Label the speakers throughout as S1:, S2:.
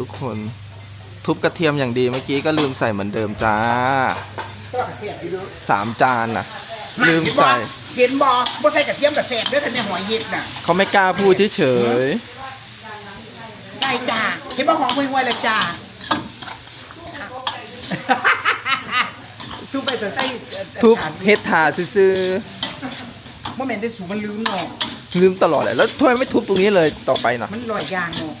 S1: ทุกคน ทุบกระเทียมอย่างดีเมื่อกี้ก็ลืมใส่เหมือนเดิมจ้า
S2: ก็กระเสียบอยู่เด้อ
S1: สามจานน่ะ ลืม
S2: เห็นบ่
S1: ใส่
S2: เห็นบ่บ่ใส่กระเทียมกระเสียบเด้อคันแม่หอยเห็ดน่ะ
S1: เขาไม่กล้าพูดเฉย
S2: ใส่จ้าเห็นบ่หอมห่วยๆเลยจ้าทุบไปแต่ใส่เอ่อ
S1: ๆทุบเฮ็ดทาซื่อ
S2: บ่แม่นได้สูมันลืมเนาะ
S1: ๆลืมตลอดเลยแล้วทำไมไม่ทุบตรงนี้เลยต่อไปนะ
S2: มันลอยยางเนาะ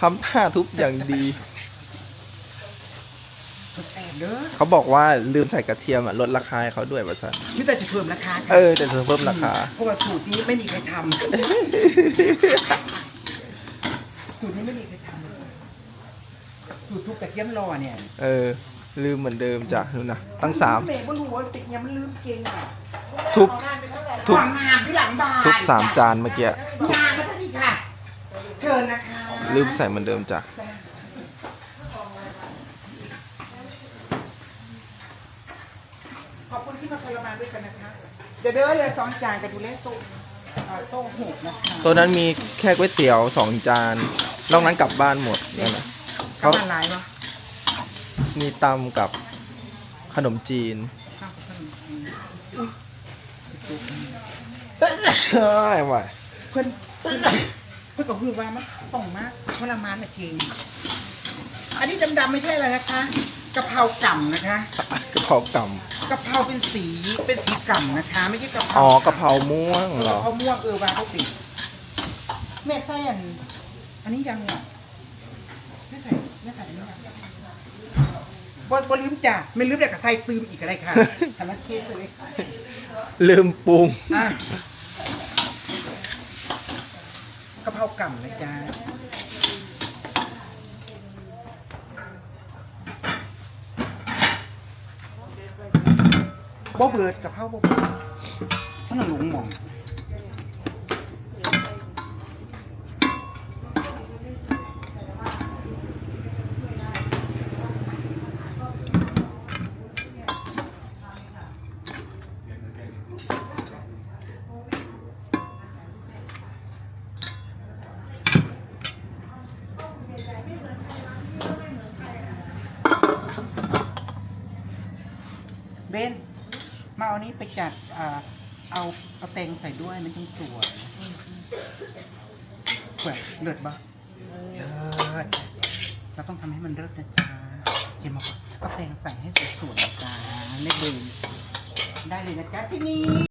S1: ทำท่าทุบอย่างดี
S2: กระเสียบเด้อ
S1: เขาบอกว่าลืมใส่กระเทียมอะลดราคาให้เขาด้วยว่าสัน
S2: มีแต่จะเพิ่มราคาค่ะ
S1: เออแต่เธอเพิ่มราคา
S2: เพราะว่าสูตรนี้ไม่มีใครทำสูตรนี้ไม่มีใครทำเลยสูตรทุบกระเทียมรอเนี่ย
S1: เออ ลืมเหมือนเดิมจ้ะนู่นนะตั้งสาม
S2: เมย์บ่รู้ว่าติยังมันลืมเก่งอะ
S1: ทุบ ทุบ
S2: วางงามที่หลังบาร์
S1: ทุบสามจานเมื่อกี้ ทุบ
S2: งามมาท่านนี่ค่ะ เชิญนะคะ
S1: ลืมใส่เหมือนเดิมจ้ะ
S2: ขอบคุณที่มาทรมานด้วยกันนะคะเดี๋ยวเด้อเลยสองจานกับดูเลขโต๊ะเอ่อโต๊ะหกนะคะ
S1: ตัวนั้นมีแค่ก๋วยเตี๋ยวสองจานนอกนั้นกลับบ้านหมดนั่นนะ
S2: ข้า
S1: เขา
S2: วมันลายวะ
S1: มีตำกับขนมจีน
S2: ข้าวขนมจีนอุ้ย
S1: ใช่ไหว
S2: เพื่อนเพื่อนเพื่อนก็คือว่ามันต้องมากทรมานนะเก่งอันนี้ดำๆไม่ใช่อะไรนะคะกะเพรากล่ำนะคะ
S1: กะเพราก
S2: กะเพราเป็นสีเป็นสีกล่ำนะคะ ไม่ใช่กะเพำรา
S1: อ๋อกะเพราม่วงเหรอ
S2: เขาม่วงเออวาเขาติดแม่ไส้อันอันนี้ยังเนี่ยไม่ใส่ไม่ใส่อันนี้ยังบอบลืมจ้ะไม่ลืมแต่กับไส้ตืมอีกอะไรค่ะทำนักเค้กเลย
S1: ลืมปรุง
S2: อะกะเพราก่ำนะจ๊ะบ่เบิดกะเพราบ่เบิดมันนะหลงหมอง เบนมาเอานี้ไปจัดอ่าเอาเอาแตงใส่ด้วยมันจึงสวยสวยเลิศปะเลิศเราต้องทำให้มันเลิศนะจ๊ะเห็นไหมเอาแตงใส่ให้สวยๆนะจ๊ะเล็กเบนได้เลยนะจ๊ะที่นี่